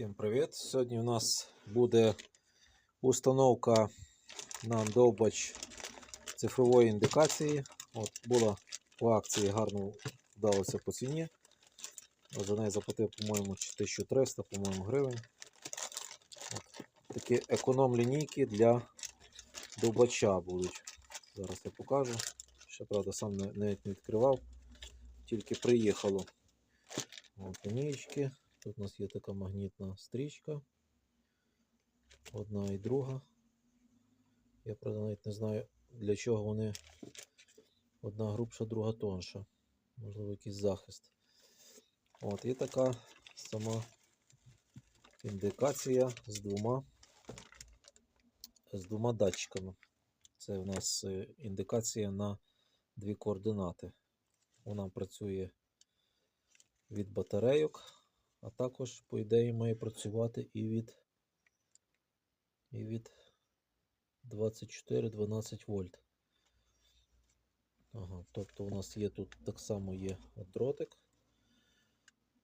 Всім привіт! Сьогодні у нас буде установка на довбач цифрової індикації. От Була по акції гарно вдалося по ціні. За неї заплатив, по-моєму, 1300 по-моєму, гривень. От. Такі економ лінійки для довбача будуть. Зараз я покажу. Ще, правда, сам навіть не відкривав, тільки приїхало. От, лінійки. Тут у нас є така магнітна стрічка. Одна і друга. Я правда навіть не знаю, для чого вони одна грубша, друга тонша. Можливо, якийсь захист. От, і така сама індикація з двома з двома датчиками. Це у нас е, індикація на дві координати. Вона працює від батарейок. А також, по ідеї, має працювати і від, і від 24-12 вольт. Ага, тобто у нас є тут так само є дротик,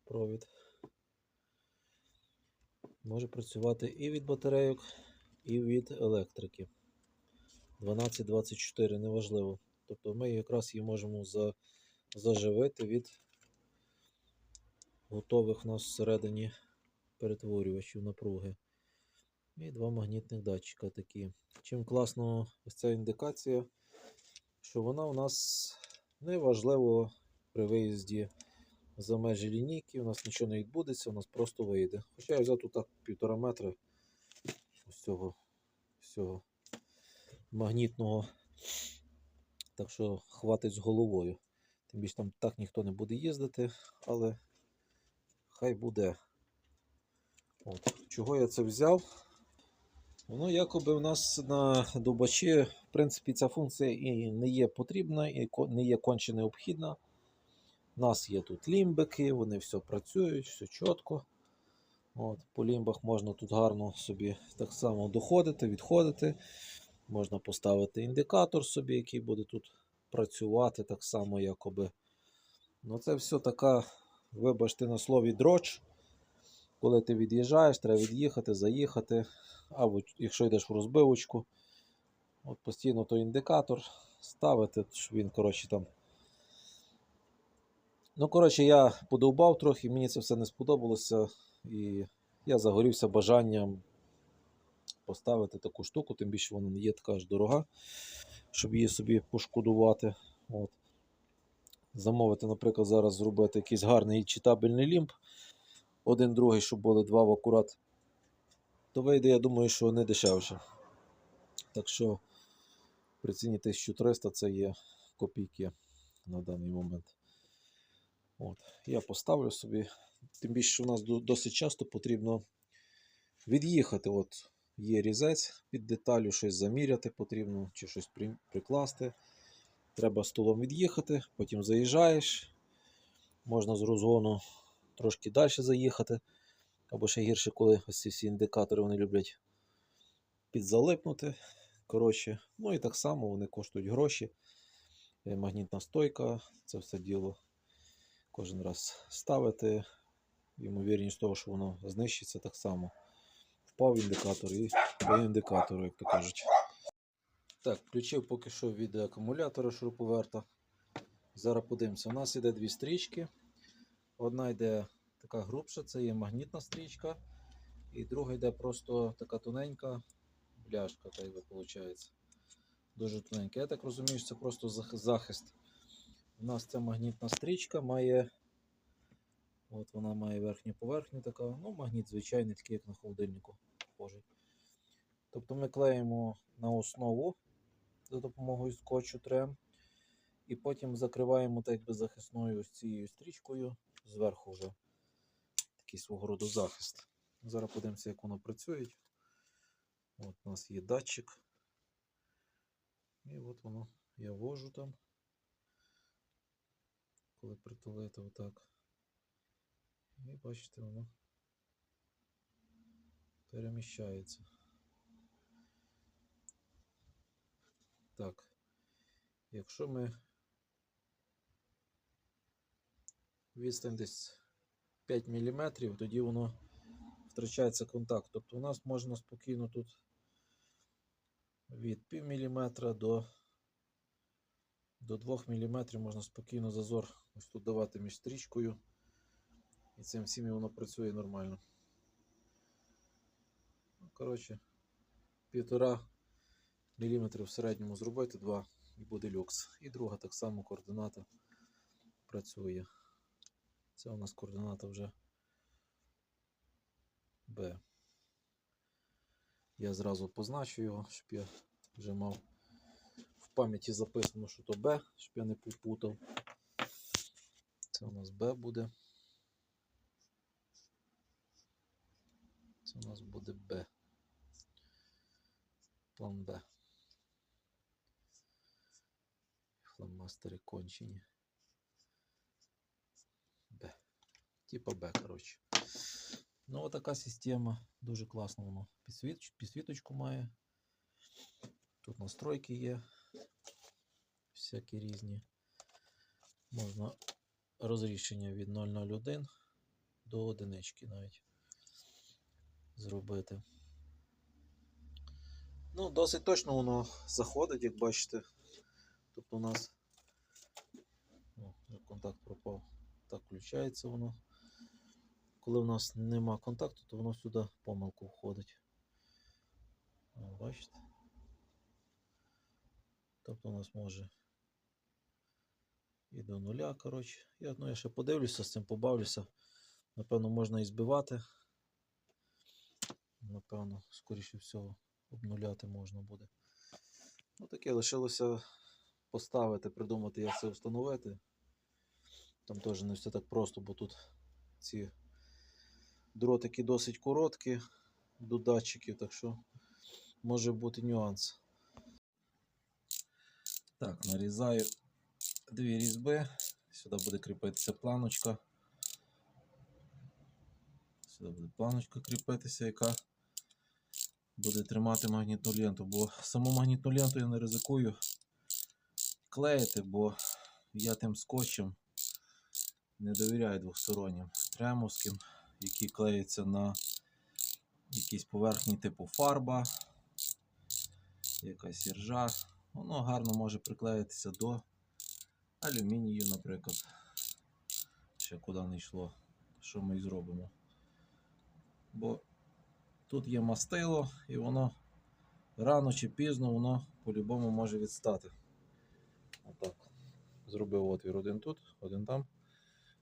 провід. Може працювати і від батарейок, і від електрики. 12-24, неважливо. Тобто ми якраз її можемо за, заживити від готових у нас всередині перетворювачів напруги. І два магнітних датчика такі. Чим класно ось ця індикація, що вона у нас не важливо при виїзді за межі лінійки, у нас нічого не відбудеться, у нас просто вийде. Хоча я взяв тут так півтора метра ось цього всього магнітного. Так що хватить з головою. Тим більше там так ніхто не буде їздити, але хай буде. От. Чого я це взяв? Воно якоби в нас на добачі, в принципі, ця функція і не є потрібна, і не є конче необхідна. У нас є тут лімбики, вони все працюють, все чітко. От, по лімбах можна тут гарно собі так само доходити, відходити. Можна поставити індикатор собі, який буде тут працювати так само, якоби. Ну, це все така вибачте на слові дроч. Коли ти від'їжджаєш, треба від'їхати, заїхати. Або якщо йдеш в розбивочку, от постійно той індикатор ставити, щоб він, коротше, там. Ну, коротше, я подовбав трохи, мені це все не сподобалося. І я загорівся бажанням поставити таку штуку, тим більше вона не є така ж дорога, щоб її собі пошкодувати. От замовити, наприклад, зараз зробити якийсь гарний читабельний лімб, один другий, щоб були два в акурат, то вийде, я думаю, що не дешевше. Так що при ціні 1300 це є копійки на даний момент. От. Я поставлю собі. Тим більше, що у нас досить часто потрібно від'їхати. От є різець під деталю, щось заміряти потрібно, чи щось прикласти. Треба столом від'їхати, потім заїжджаєш. Можна з розгону трошки далі заїхати. Або ще гірше, коли ось ці всі індикатори вони люблять підзалипнути. Коротше, ну і так само вони коштують гроші. Е, Магнітна стойка, це все діло кожен раз ставити. Ймовірність того, що воно знищиться так само. Впав індикатор і по індикатору, як то кажуть. Так, включив поки що від акумулятора шуруповерта. Зараз подивимося. У нас йде дві стрічки. Одна йде така грубша, це є магнітна стрічка. І друга йде просто така тоненька бляшка, так би виходить. Дуже тоненька. Я так розумію, що це просто захист. У нас ця магнітна стрічка має. От вона має верхню поверхню така. Ну, магніт звичайний, такий, як на холодильнику схожий. Тобто ми клеїмо на основу за допомогою скотчу трем. І потім закриваємо так якби захисною ось цією стрічкою зверху вже такий свого роду захист. Зараз подивимося, як воно працює. От у нас є датчик. І от воно я ввожу там. Коли притулити отак. І бачите, воно переміщається. Так. Якщо ми відстань десь 5 мм, тоді воно втрачається контакт. Тобто у нас можна спокійно тут від пів міліметра до, до 2 міліметрів можна спокійно зазор ось тут давати між стрічкою. І цим всім воно працює нормально. Ну, коротше, півтора міліметри в середньому зробити, два і буде люкс. І друга так само координата працює. Це у нас координата вже Б. Я зразу позначу його, щоб я вже мав в пам'яті записано, що то Б, щоб я не попутав. Це у нас Б буде. Це у нас буде Б. План Б. Фломастери кончені. Б. Типа Б, коротше. Ну, отака система. Дуже класно воно. Підсвіт... Підсвіточку має. Тут настройки є. Всякі різні. Можна розрішення від 001 до одинички навіть зробити. Ну, досить точно воно заходить, як бачите. Тобто у нас О, вже контакт пропав. Так включається воно. Коли у нас нема контакту, то воно сюди помилку входить. Бачите? Тобто у нас може і до нуля, коротше. Я, ну, я ще подивлюся з цим, побавлюся. Напевно, можна і збивати. Напевно, скоріше всього, обнуляти можна буде. Ну, таке лишилося поставити, придумати, як це встановити. Там теж не все так просто, бо тут ці дротики досить короткі до датчиків, так що може бути нюанс. Так, нарізаю дві різьби. Сюди буде кріпитися планочка. Сюди буде планочка кріпитися, яка буде тримати магнітну ленту, бо саму магнітну ленту я не ризикую клеїти, бо я тим скотчем не довіряю двостороннім тремовським, які клеються на якійсь поверхні типу фарба, якась іржа. Воно гарно може приклеїтися до алюмінію, наприклад. Ще куди не йшло, що ми і зробимо. Бо тут є мастило, і воно рано чи пізно воно по-любому може відстати. Отак. Зробив отвір один тут, один там.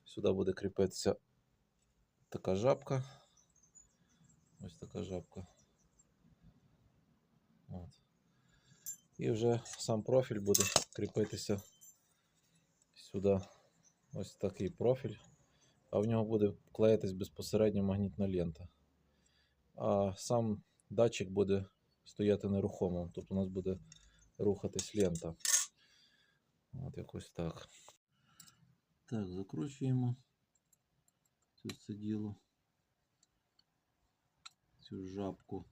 Сюди буде кріпитися така жабка. Ось така жабка. От. І вже сам профіль буде кріпитися сюди. Ось такий профіль. А в нього буде клеїтись безпосередньо магнітна лента. А сам датчик буде стояти нерухомо. Тобто у нас буде рухатись лента. От якось так. Так, закручуємо все діло. Цю жабку.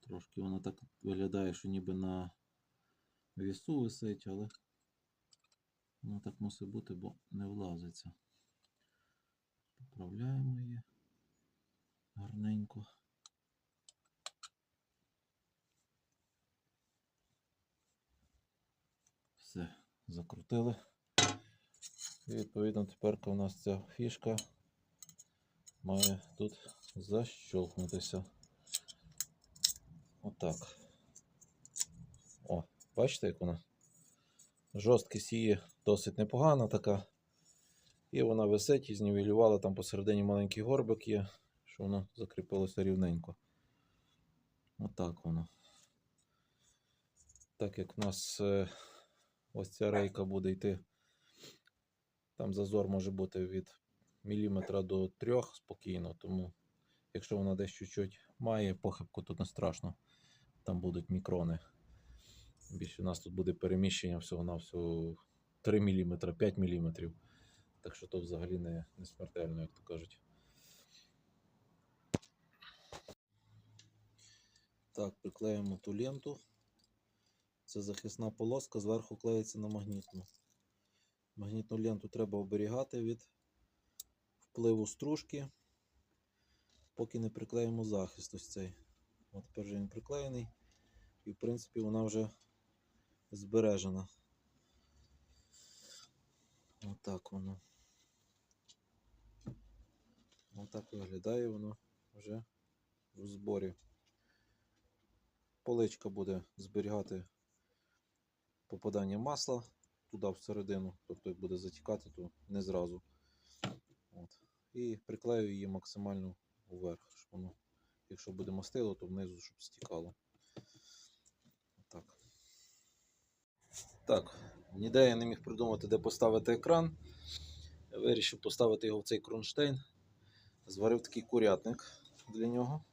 Трошки вона так виглядає, що ніби на вісу висить, але воно так мусить бути, бо не влазиться. Поправляємо її гарненько. Все, закрутили. І відповідно тепер у нас ця фішка має тут защолкнутися. Отак. О, бачите, як вона? Жорсткість її досить непогана така. І вона висить і знівелювала там посередині маленький горбик є, що воно закріпилося рівненько. Отак воно. Так як в нас е, ось ця рейка буде йти, там зазор може бути від міліметра до трьох спокійно, тому якщо вона десь чуть-чуть має похибку, то не страшно. Там будуть мікрони. Більше у нас тут буде переміщення всього на всього 3 мм, 5 мм. Так що то взагалі не, не смертельно, як то кажуть. Так, приклеїмо ту ленту. Це захисна полоска, зверху клеїться на магнітну. Магнітну ленту треба оберігати від впливу стружки, поки не приклеїмо захист ось цей. От тепер він приклеєний, і в принципі вона вже збережена. Отак воно. Отак виглядає воно вже в зборі. Поличка буде зберігати попадання масла туди всередину, тобто як буде затікати, то не зразу. От. І приклею її максимально вверх, щоб воно, якщо буде мастило, то внизу, щоб стікало. Так. Так, ніде я не міг придумати, де поставити екран. Я вирішив поставити його в цей кронштейн. Зварив такий курятник для нього.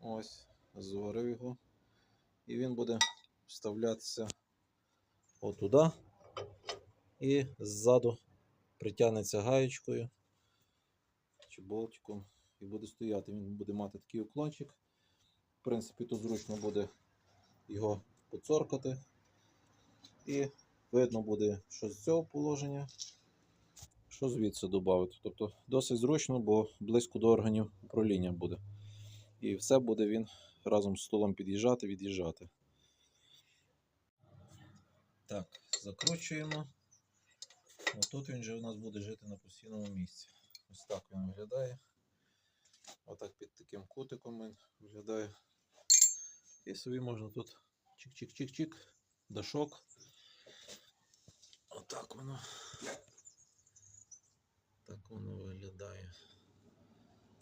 Ось, зварив його. І він буде вставлятися отуди. І ззаду притягнеться гаєчкою чи болтиком і буде стояти. Він буде мати такий уклончик. В принципі, тут зручно буде його поцоркати. І видно буде, що з цього положення, що звідси додати. Тобто досить зручно, бо близько до органів управління буде. І все буде він разом з столом під'їжджати, від'їжджати. Так, закручуємо. Отут він же у нас буде жити на постійному місці. Ось так він виглядає. Отак під таким кутиком він виглядає. І собі можна тут чик-чик-чик-чик, дашок. Отак воно. Так воно виглядає.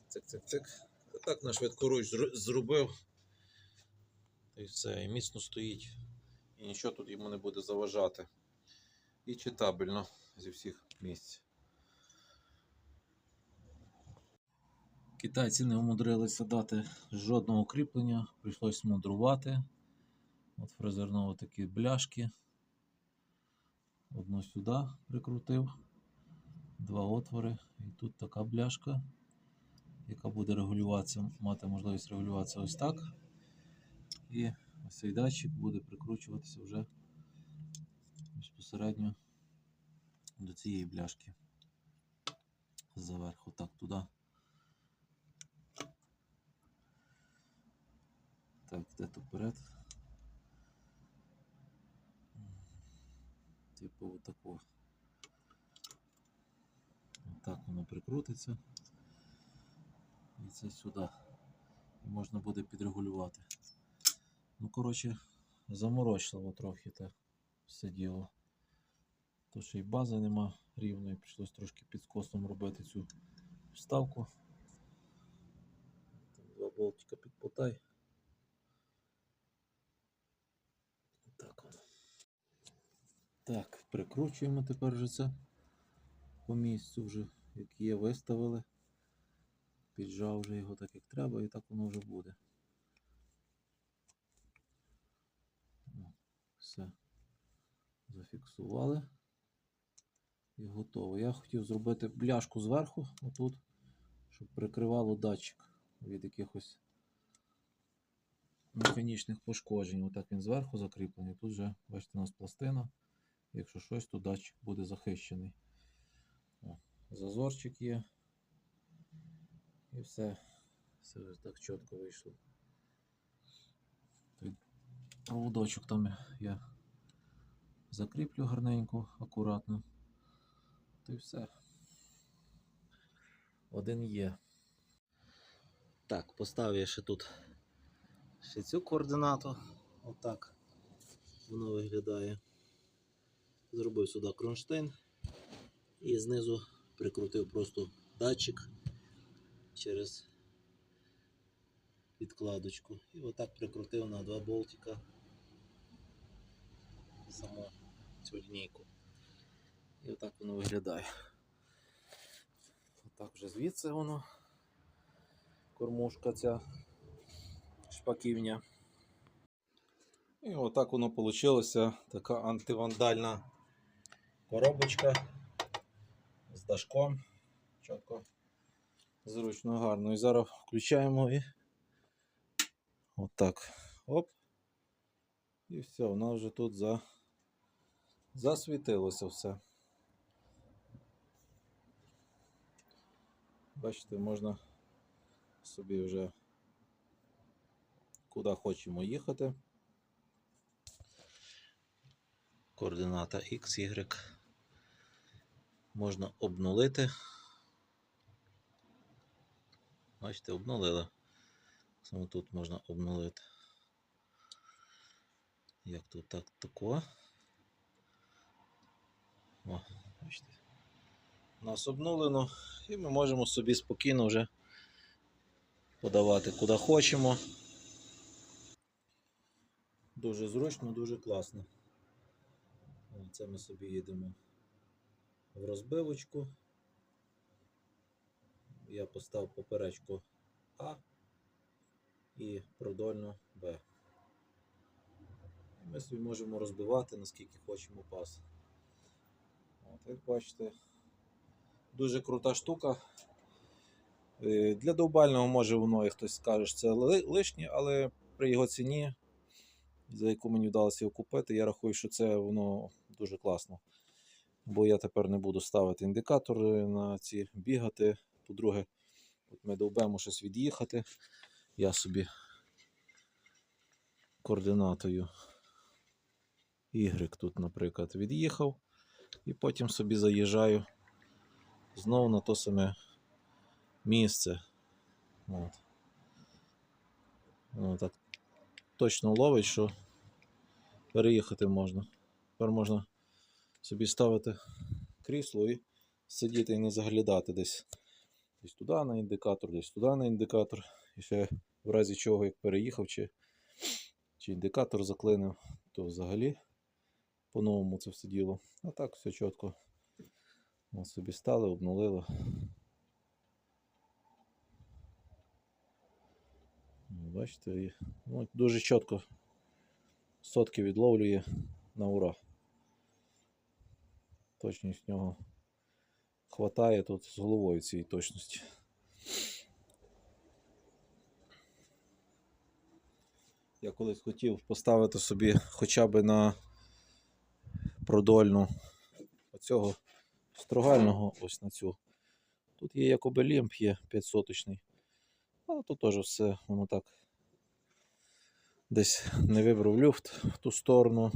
Цик-цик-цик. Так на швидкоруч зр- зробив. І все, і міцно стоїть. І нічого тут йому не буде заважати. І читабельно зі всіх місць. Китайці не умудрилися дати жодного кріплення, прийшлось мудрувати. От фрезерного такі бляшки. Одну сюди прикрутив, два отвори, і тут така бляшка, яка буде регулюватися, мати можливість регулюватися ось так. І цей датчик буде прикручуватися вже безпосередньо до цієї бляшки. Заверху так туди. Так, де то вперед. Типу отако. Отак воно прикрутиться. І це сюди. І можна буде підрегулювати. Ну, коротше, заморочливо трохи те все діло. То що і бази нема рівної, прийшлось трошки під скосом робити цю вставку. Там два болтика підпотай. Так. Так, прикручуємо тепер вже це по місцю вже, як є, виставили. Піджав вже його так, як треба, і так воно вже буде. Все. Зафіксували. І готово. Я хотів зробити бляшку зверху, отут, щоб прикривало датчик від якихось механічних пошкоджень. Отак він зверху закріплений. Тут вже, бачите, у нас пластина. Якщо щось, то датчик буде захищений. О, зазорчик є. І все. Все так чітко вийшло. Проводочок там я закріплю гарненько, акуратно. То й все. Один є. Так, поставив я ще тут ще цю координату. Отак воно виглядає. Зробив сюди кронштейн і знизу прикрутив просто датчик через підкладочку. І отак прикрутив на два болтика саму цю лінійку. І отак воно виглядає. Отак вже звідси воно. Кормушка ця шпаківня. І отак воно вийшло. Така антивандальна коробочка з дашком. Чітко, зручно, гарно. І зараз включаємо і отак. Оп. І все, вона вже тут за... Засвітилося все. Бачите, можна собі вже куди хочемо їхати. Координата X, Y. Можна обнулити. Бачите, обнулили. Саме тут можна обнулити. Як тут так тако. О, бачите. Нас обнулено, і ми можемо собі спокійно вже подавати куди хочемо. Дуже зручно, дуже класно. Це ми собі їдемо в розбивочку. Я поставив поперечку А і продольну Б. Ми собі можемо розбивати наскільки хочемо пас. От, як бачите, дуже крута штука. Е, Для довбального може воно і хтось скаже, що це лишнє, але при його ціні, за яку мені вдалося його купити, я рахую, що це воно дуже класно. Бо я тепер не буду ставити індикатори на ці бігати. По-друге, от ми довбемо щось від'їхати. Я собі координатою Y тут, наприклад, від'їхав. І потім собі заїжджаю знову на то саме місце. От. Воно так точно ловить, що переїхати можна. Тепер можна собі ставити крісло і сидіти і не заглядати десь. Десь туди на індикатор, десь туди на індикатор. І ще в разі чого, як переїхав, чи, чи індикатор заклинив, то взагалі по-новому це все діло. А так все чітко. От собі стали, обнулили. Ну, Бачите, ну, дуже чітко сотки відловлює на ура. Точність нього хватає тут з головою цієї точності. Я колись хотів поставити собі хоча б на продольну оцього строгального ось на цю. Тут є якоби лімп, є 500-точний. Але тут теж все воно так десь не вибрав люфт в ту сторону.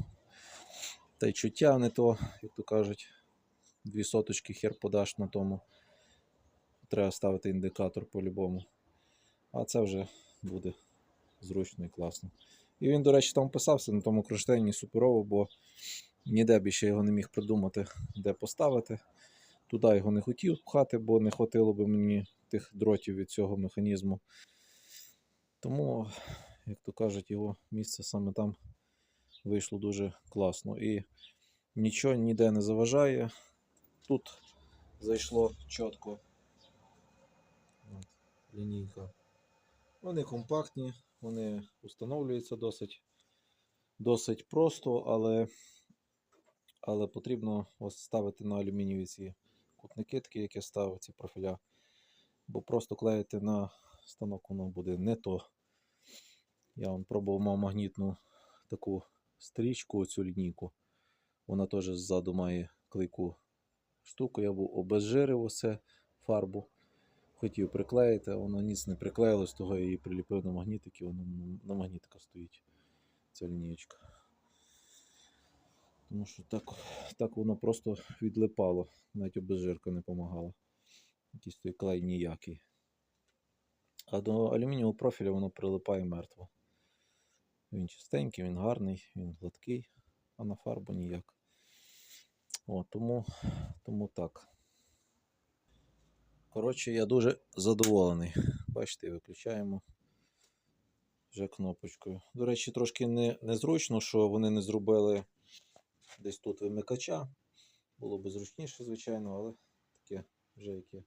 Та й чуття не то, як то кажуть. Дві соточки хер подаш на тому. Треба ставити індикатор по-любому. А це вже буде зручно і класно. І він, до речі, там писався на тому кронштейні суперово, бо ніде більше його не міг придумати, де поставити. Туди його не хотів пхати, бо не хватило би мені тих дротів від цього механізму. Тому, як то кажуть, його місце саме там вийшло дуже класно. І нічого ніде не заважає. Тут зайшло чітко. Лінійка. Вони компактні, вони встановлюються досить, досить просто, але, але потрібно ось ставити на алюмінієві ці кутники, такі, як я ставив, ці профіля. Бо просто клеїти на станок воно буде не то. Я вам пробував мав магнітну таку стрічку, цю лінійку. Вона теж ззаду має клейку штуку. Я був обезжирив усе фарбу. Хотів приклеїти, а воно ніц не приклеїлось, того я її приліпив на магнітик, і воно на магнітика стоїть ця лінієчка. Тому що так, так воно просто відлипало, навіть обезжирка не допомагала. Якийсь той клей ніякий. А до алюмінієвого профіля воно прилипає мертво. Він чистенький, він гарний, він гладкий, а на фарбу ніяк. О, тому, тому так. Коротше, я дуже задоволений. Бачите, виключаємо вже кнопочкою. До речі, трошки не, незручно, що вони не зробили десь тут вимикача. Було б зручніше, звичайно, але таке вже яке.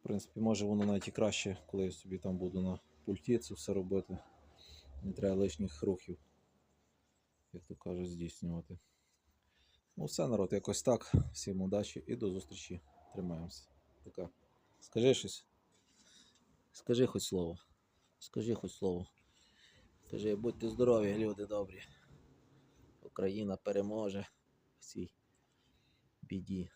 В принципі, може воно навіть і краще, коли я собі там буду на пульті це все робити. Не треба лишніх рухів, як то кажуть, здійснювати. Ну, все, народ, якось так. Всім удачі і до зустрічі. Тримаємося. Пока. Скажи щось. Скажи хоч слово. Скажи хоч слово. Скажи, будьте здорові, люди добрі. Україна переможе. в цій біді.